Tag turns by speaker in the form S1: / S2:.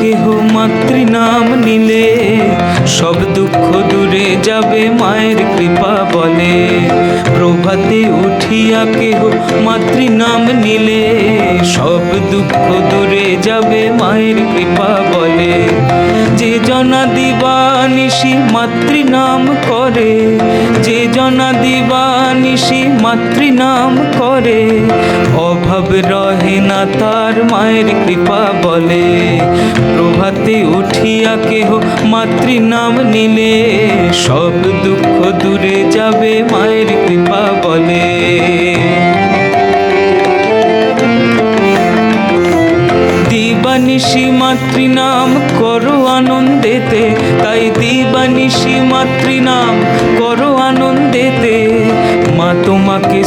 S1: কেহ মাতৃনাম নিলে। সব দুঃখ দূরে যাবে মায়ের কৃপা বলে। প্রভাতে উঠিয়া কেহ মাতৃনাম নিলে। সব দুঃখ দূরে যাবে মায়ের মাতৃনাম করে, যে জনা দিবানিশি মাতৃনাম করে। অভাব রহে না তার মায়ের কৃপা বলে। প্রভাতে উঠিয়া কেহ মাতৃনাম নিলে। সব দুঃখ দূরে যাবে মায়ের কৃপা বলে। দিবানিশি মাতৃনাম